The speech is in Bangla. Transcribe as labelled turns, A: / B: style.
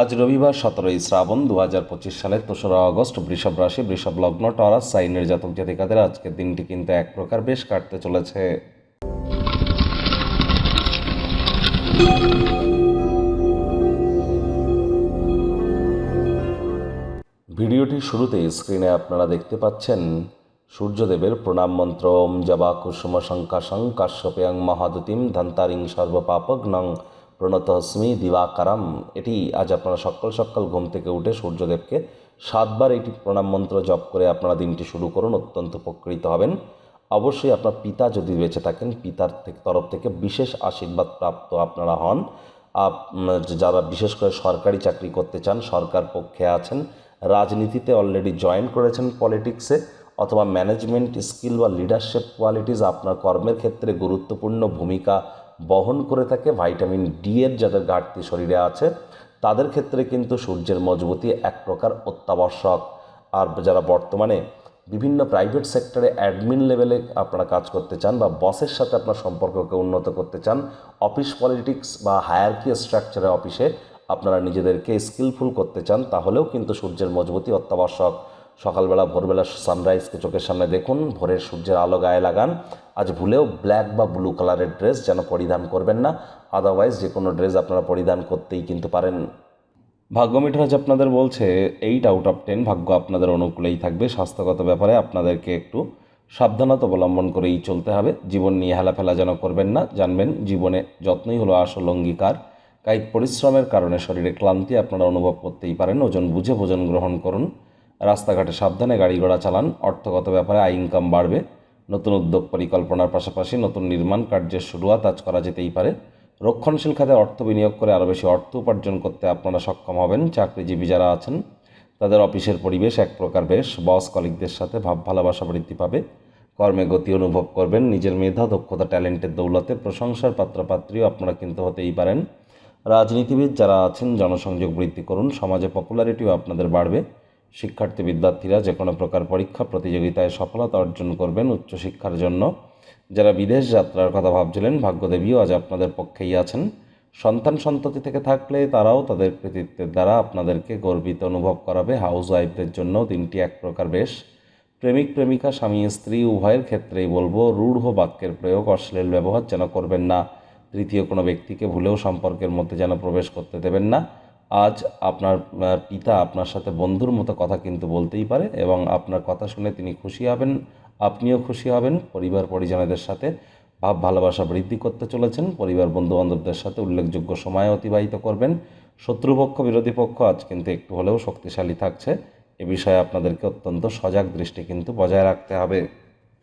A: আজ রবিবার সতেরোই শ্রাবণ দু হাজার পঁচিশ সালের তেসরা আগস্ট বৃষভ রাশি, বৃষভ লগ্ন, টরাস সাইনের জাতক জাতিকাদের আজকের দিনটি কিন্তু এক প্রকার বেশ কাটতে চলেছে। ভিডিওটির শুরুতে স্ক্রিনে আপনারা দেখতে পাচ্ছেন সূর্যদেবের প্রণাম মন্ত্র ওম জবা কুসুম শঙ্কাশং কাশ্যপেয়ং, মহাদুতিম, ধন্তারিং সর্বপাপগ্নং প্রণতস্মি দিবাকারাম। এটি আজ আপনারা সকাল সকাল ঘুম থেকে উঠে সূর্যদেবকে সাতবার এটি প্রণাম মন্ত্র জপ করে আপনারা দিনটি শুরু করুন, অত্যন্ত উপকৃত হবেন। অবশ্যই আপনার পিতা যদি বেঁচে থাকেন, পিতার তরফ থেকে বিশেষ আশীর্বাদ প্রাপ্ত আপনারা হন। আপ- যারা বিশেষ করে সরকারি চাকরি করতে চান, সরকার পক্ষে আছেন, রাজনীতিতে অলরেডি জয়েন করেছেন পলিটিক্সে অথবা ম্যানেজমেন্ট স্কিল বা লিডারশিপ কোয়ালিটিস আপনার কর্মের ক্ষেত্রে গুরুত্বপূর্ণ ভূমিকা বহন করে থাকে ভাইটামিন ডি এর যাদের ঘাটতি শরীরে আছে, তাদের ক্ষেত্রে কিন্তু সূর্যের মজবুতি এক প্রকার অত্যাবশ্যক। আর যারা বর্তমানে বিভিন্ন প্রাইভেট সেক্টরে অ্যাডমিন লেভেলে আপনারা কাজ করতে চান বা বসের সাথে আপনার সম্পর্ককে উন্নত করতে চান অফিস পলিটিক্স বা হায়ারকি স্ট্রাকচারে অফিসে আপনারা নিজেদেরকে স্কিলফুল করতে চান, তাহলেও কিন্তু সূর্যের মজবুতি অত্যাবশ্যক। সকালবেলা, ভোরবেলা সানরাইজকে চোখের সামনে দেখুন, ভোরের সূর্যের আলো গায়ে লাগান আজ ভুলেও ব্ল্যাক বা ব্লু কালারের ড্রেস যেন পরিধান করবেন না আদারওয়াইজ যে কোনো ড্রেস আপনারা পরিধান করতেই কিন্তু পারেন। ভাগ্য মিঠারাজ আপনাদের বলছে এইট আউট অফ টেন ভাগ্য আপনাদের অনুকূলেই থাকবে। স্বাস্থ্যগত ব্যাপারে আপনাদেরকে একটু সাবধানতা অবলম্বন করেই চলতে হবে। জীবন নিয়ে হেলাফেলা যেন করবেন না। জানবেন, জীবনে যত্নই হলো আসল অঙ্গীকার। কায়িক পরিশ্রমের কারণে শরীরে ক্লান্তি আপনারা অনুভব করতেই পারেন। ওজন বুঝে ভোজন গ্রহণ করুন। রাস্তাঘাটে সাবধানে গাড়ি ঘোড়া চালান। অর্থগত ব্যাপারে আয় ইনকাম বাড়বে। নতুন উদ্যোগ পরিকল্পনার পাশাপাশি নতুন নির্মাণ কার্যের শুরুয়াত আজ করা যেতেই পারে। রক্ষণশীল খাতে অর্থ বিনিয়োগ করে আরও বেশি অর্থ উপার্জন করতে আপনারা সক্ষম হবেন চাকরিজীবী যারা আছেন। তাদের অফিসের পরিবেশ এক প্রকার বেশ। বস কলিকদের সাথে ভাব ভালোবাসা বৃদ্ধি পাবে। কর্মে গতি অনুভব করবেন। নিজের মেধা, দক্ষতা, ট্যালেন্টের দৌলতে প্রশংসার পাত্রপাত্রীও আপনারা কিন্তু হতেই পারেন। রাজনীতিবিদ যারা আছেন, জনসংযোগ বৃদ্ধি করুন। সমাজে পপুলারিটিও আপনাদের বাড়বে। শিক্ষার্থী বিদ্যার্থীরা যে কোনো প্রকার পরীক্ষা প্রতিযোগিতায় সফলতা অর্জন করবেন উচ্চশিক্ষার জন্য। যারা বিদেশ যাত্রার কথা ভাবছিলেন, ভাগ্যদেবীও আজ আপনাদের পক্ষেই আছেন। সন্তান সন্ততি থেকে থাকলে তারাও তাদের কৃতিত্বের দ্বারা আপনাদেরকে গর্বিত অনুভব করাবে। হাউস ওয়াইফদের জন্য দিনটি এক প্রকার বেশ। প্রেমিক, প্রেমিকা, স্বামী, স্ত্রী, উভয়ের ক্ষেত্রেই বলব, রূঢ় বাক্যের প্রয়োগ, অশ্লীল ব্যবহার যেন করবেন না। তৃতীয় কোনো ব্যক্তিকে ভুলেও সম্পর্কের মধ্যে যেন প্রবেশ করতে দেবেন না। আজ আপনার পিতা আপনার সাথে বন্ধুর মতো কথা কিন্তু বলতেই পারে এবং আপনার কথা শুনে তিনি খুশি হবেন, আপনিও খুশি হবেন। পরিবার পরিজনদের সাথে ভাব, ভালোবাসা বৃদ্ধি করতে চলেছেন। পরিবার বন্ধু বান্ধবদের সাথে উল্লেখযোগ্য সময় অতিবাহিত করবেন। শত্রুপক্ষ, বিরোধী পক্ষ আজ কিন্তু একটু হলেও শক্তিশালী থাকছে। এ বিষয়ে আপনাদেরকে অত্যন্ত সজাগ দৃষ্টি কিন্তু বজায় রাখতে হবে।